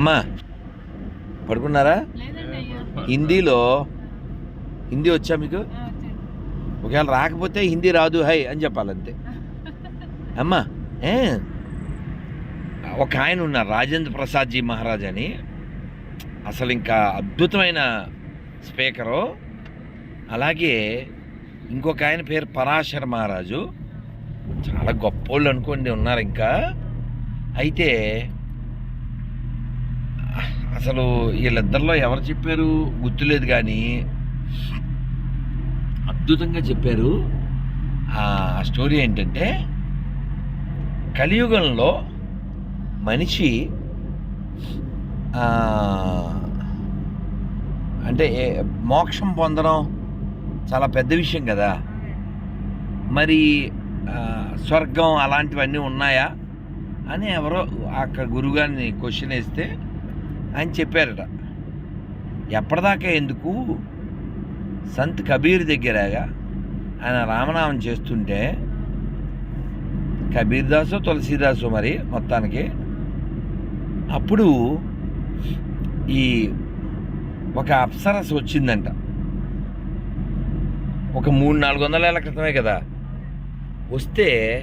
అమ్మా పడుకున్నారా? హిందీలో హిందీ వచ్చా మీకు. ఒకవేళ రాకపోతే హిందీ రాదు హై అని చెప్పాలంతే. అమ్మా ఏ? ఒక ఆయన ఉన్నారు రాజేంద్ర ప్రసాద్ జీ మహారాజ్ అని. అసలు ఇంకా అద్భుతమైన స్పీకరు. అలాగే ఇంకొక ఆయన పేరు పరాశర మహారాజు. చాలా గొప్పోళ్ళు అనుకోండి ఉన్నారు ఇంకా. అయితే అసలు వీళ్ళిద్దరిలో ఎవరు చెప్పారు? గుర్తులేదు కానీ అద్భుతంగా చెప్పారు. ఆ స్టోరీ ఏంటంటే కలియుగంలో మనిషి అంటే మోక్షం పొందడం చాలా పెద్ద విషయం కదా. మరి స్వర్గం అలాంటివన్నీ ఉన్నాయా? అని ఎవరో అక్కడ గురుగారిని క్వశ్చన్ వేస్తే ఆయన చెప్పారట. ఎప్పటిదాకా ఎందుకు? సంత్ కబీర్ దగ్గరగా ఆయన రామనామం చేస్తుంటే కబీర్ దాసు తులసీదాసు మరి మొత్తానికి అప్పుడు ఈ ఒక అప్సరస్ వచ్చిందంట. ఒక మూడు నాలుగు వందల ఏళ్ళ క్రితమే కదా. వస్తే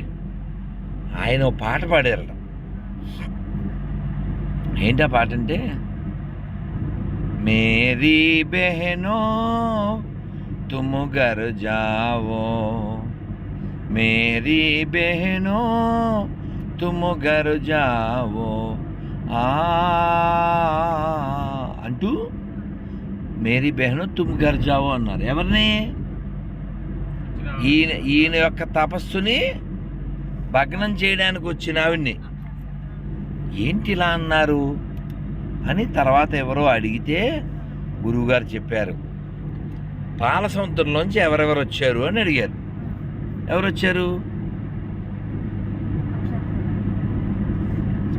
ఆయన ఓ పాట పాడారట. ఏంటా పాట అంటే? మేరీ బెహనో తుము గర్ జావో మేరీ బెహనో తుము గర్ జావో అంటూ మేరీ బెహను తుమ్ గర్ జావో అన్నారు. ఎవరిని? ఈయన ఈయన యొక్క తపస్సుని భగ్నం చేయడానికి వచ్చిన ఆవిడ్ని. ఏంటి ఇలా అన్నారు? అని తర్వాత ఎవరో అడిగితే గురువుగారు చెప్పారు. పాల సముద్రంలోంచి ఎవరెవరు వచ్చారు అని అడిగారు. ఎవరు వచ్చారు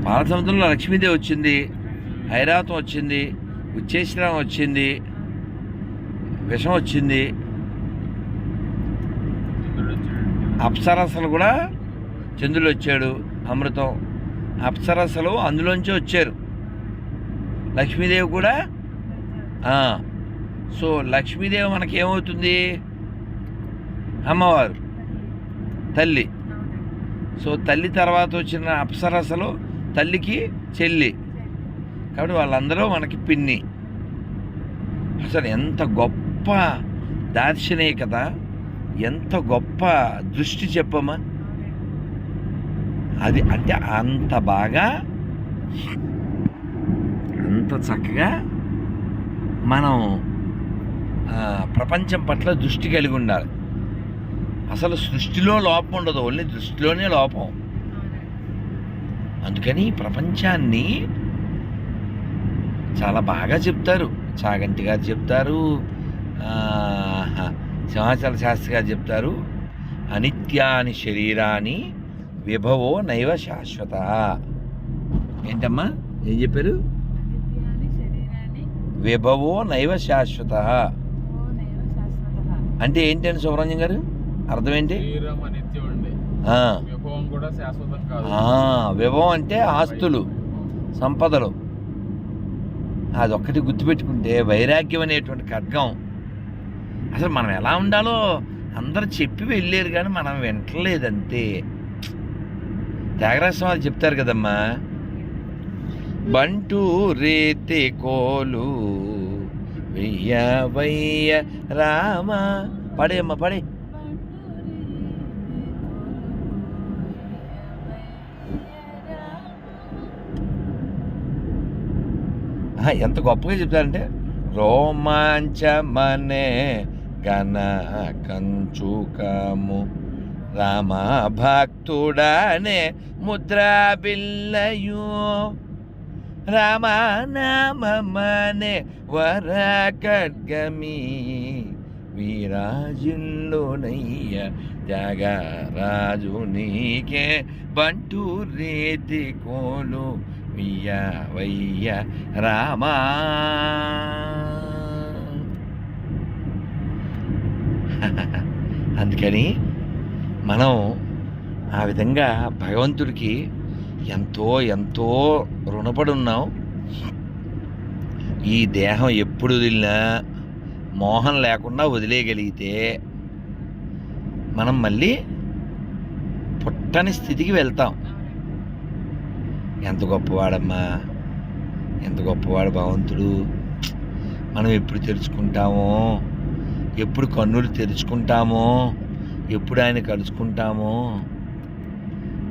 పాల సముద్రంలో లక్ష్మీదేవి వచ్చింది ఐరావతం వచ్చింది ఉచ్చేశ్వరం వచ్చింది విషం వచ్చింది. అప్సరసలు కూడా చంద్రుడు వచ్చాడు అమృతం. అప్సరసలు అందులోంచి వచ్చారు. లక్ష్మీదేవి కూడా? సో లక్ష్మీదేవి మనకి ఏమవుతుంది అమ్మవారు. తల్లి. సో తల్లి తర్వాత వచ్చిన అప్సరసలు తల్లికి చెల్లి. కాబట్టి వాళ్ళందరూ మనకి పిన్ని. అసలు ఎంత గొప్ప దార్శనికత ఎంత గొప్ప దృష్టి చెప్పమ్మా. అది అంటే అంత బాగా అంత చక్కగా మనం ప్రపంచం పట్ల దృష్టి కలిగి ఉండాలి. అసలు సృష్టిలో లోపం ఉండదు ఓన్లీ దృష్టిలోనే లోపం. అందుకని ప్రపంచాన్ని చాలా బాగా చెప్తారు. చాగంటి గారు చెప్తారు సింహాచల శాస్త్రి గారు చెప్తారు అనిత్యాని శరీరాన్ని విభవో నైవ శాశ్వత. ఏంటమ్మా? ఏం చెప్పారు? విభవో నైవ శాశ్వత. అంటే ఏంటండి సుబ్రహ్మణ్యం గారు? అర్థం ఏంటి? విభవం అంటే ఆస్తులు సంపదలు. అదొక్కటి గుర్తుపెట్టుకుంటే వైరాగ్యం అనేటువంటి ఖడ్గం. అసలు మనం ఎలా ఉండాలో అందరూ చెప్పి వెళ్ళారు కానీ మనం వింటలేదంతే. త్యాగరాజ స్వామి చెప్తారు కదమ్మా. బంటు రేతి కోలు వెయ్య వయ్య రామ. పడేమ్మా పడే. ఎంత గొప్పగా చెప్తారంటే రోమాంచమనే గణ కంచుకము. రామ ముద్రాబిల్లయు. ముద్రా రామనామనే వర ఖడ్గమి వీరాజుల్లోనయ్య త్యాగరాజు నీకే బంటు రేతి కోలు వియ్య వయ్య రామా. అందుకని మనం ఆ విధంగా భగవంతుడికి ఎంతో ఎంతో రుణపడి ఉన్నాం. ఈ దేహం ఎప్పుడు వదిలినా మోహం లేకుండా వదిలేయగలిగితే మనం మళ్ళీ పుట్టని స్థితికి వెళ్తాం. ఎంత గొప్పవాడమ్మా ఎంత గొప్పవాడు భగవంతుడు. మనం ఎప్పుడు తెరుచుకుంటామో ఎప్పుడు కన్నులు తెరుచుకుంటామో ఎప్పుడు ఆయన కలుసుకుంటామో?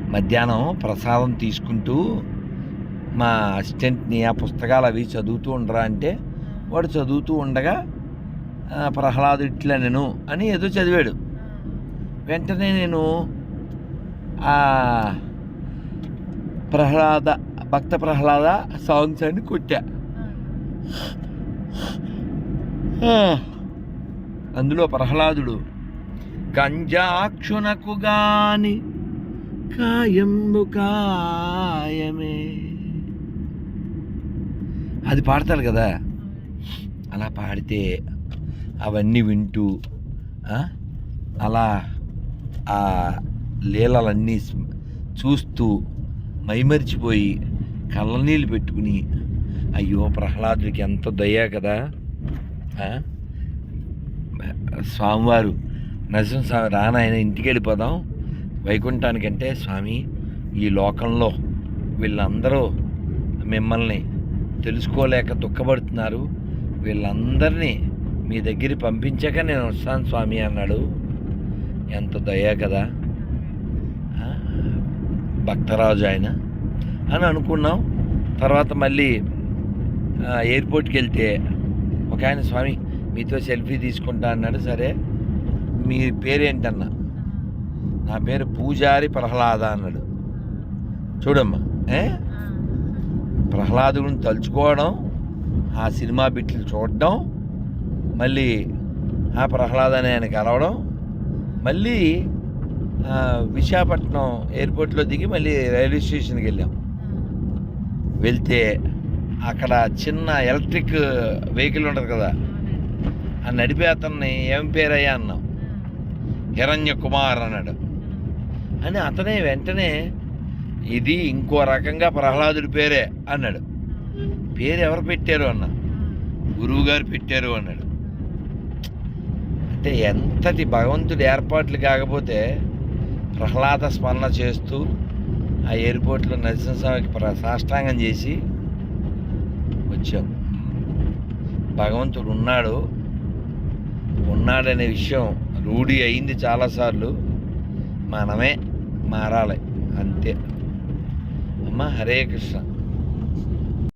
మధ్యాహ్నం ప్రసాదం తీసుకుంటూ మా అసిస్టెంట్ని ఆ పుస్తకాలు అవి చదువుతూ ఉండరా అంటే వాడు చదువుతూ ఉండగా "ఆ, ప్రహ్లాదు ఇట్లా నేను అని ఏదో చదివాడు. వెంటనే నేను ఆ ప్రహ్లాద భక్త ప్రహ్లాద సాంగ్స్ అని కొట్టా. అందులో ప్రహ్లాదుడు కంజాక్షునకు గాని కాయంబు కాయమే. అది పాడతారు కదా? అలా పాడితే అవన్నీ వింటూ అలా ఆ లీలలన్నీ చూస్తూ మైమరిచిపోయి కళ్ళనీళ్ళు పెట్టుకుని అయ్యో ప్రహ్లాదుడికి ఎంత దయ కదా? స్వామివారు నరసింహస్వామి రానాయన ఇంటికి వెళ్ళిపోదాం. వైకుంఠానికంటే స్వామి ఈ లోకంలో వీళ్ళందరూ మిమ్మల్ని తెలుసుకోలేక దుఃఖపడుతున్నారు. వీళ్ళందరినీ మీ దగ్గర పంపించాక నేను వస్తాను స్వామి అన్నాడు. ఎంత దయా కదా. భక్తరాజు ఆయన అని అనుకున్నాం. తర్వాత మళ్ళీ ఎయిర్పోర్ట్కి వెళ్తే ఒక ఆయన స్వామి మీతో సెల్ఫీ తీసుకుంటా అన్నాడు. సరే. మీ పేరేంటన్న? నా పేరు పూజారి ప్రహ్లాద అన్నాడు. చూడమ్మా ఏ? ప్రహ్లాదుని తలుచుకోవడం ఆ సినిమా బిట్లు చూడడం మళ్ళీ ఆ ప్రహ్లాద అని ఆయన కలవడం మళ్ళీ విశాఖపట్నం ఎయిర్పోర్ట్లో దిగి మళ్ళీ రైల్వే స్టేషన్కి వెళ్ళాం. వెళ్తే అక్కడ చిన్న ఎలక్ట్రిక్ వెహికల్ ఉంటుంది కదా ఆ నడిపే అతన్ని ఏం పేరయ్యా అన్నాం. హిరణ్య కుమార్ అన్నాడు. అని అతనే వెంటనే ఇది ఇంకో రకంగా ప్రహ్లాదుడి పేరే అన్నాడు. పేరు ఎవరు పెట్టారు అన్న? గురువు గారు పెట్టారు అన్నాడు. అంటే ఎంతటి భగవంతుడి ఏర్పాట్లు కాకపోతే ప్రహ్లాద స్మరణ చేస్తూ ఆ ఎయిర్పోర్ట్లో నరసింహస్వామికి ప్ర సాష్టాంగం చేసి వచ్చాం. భగవంతుడు ఉన్నాడు ఉన్నాడనే విషయం రూఢి అయింది చాలాసార్లు. మనమే మారాలి. అంతే. అమ్మ హరే కృష్ణ.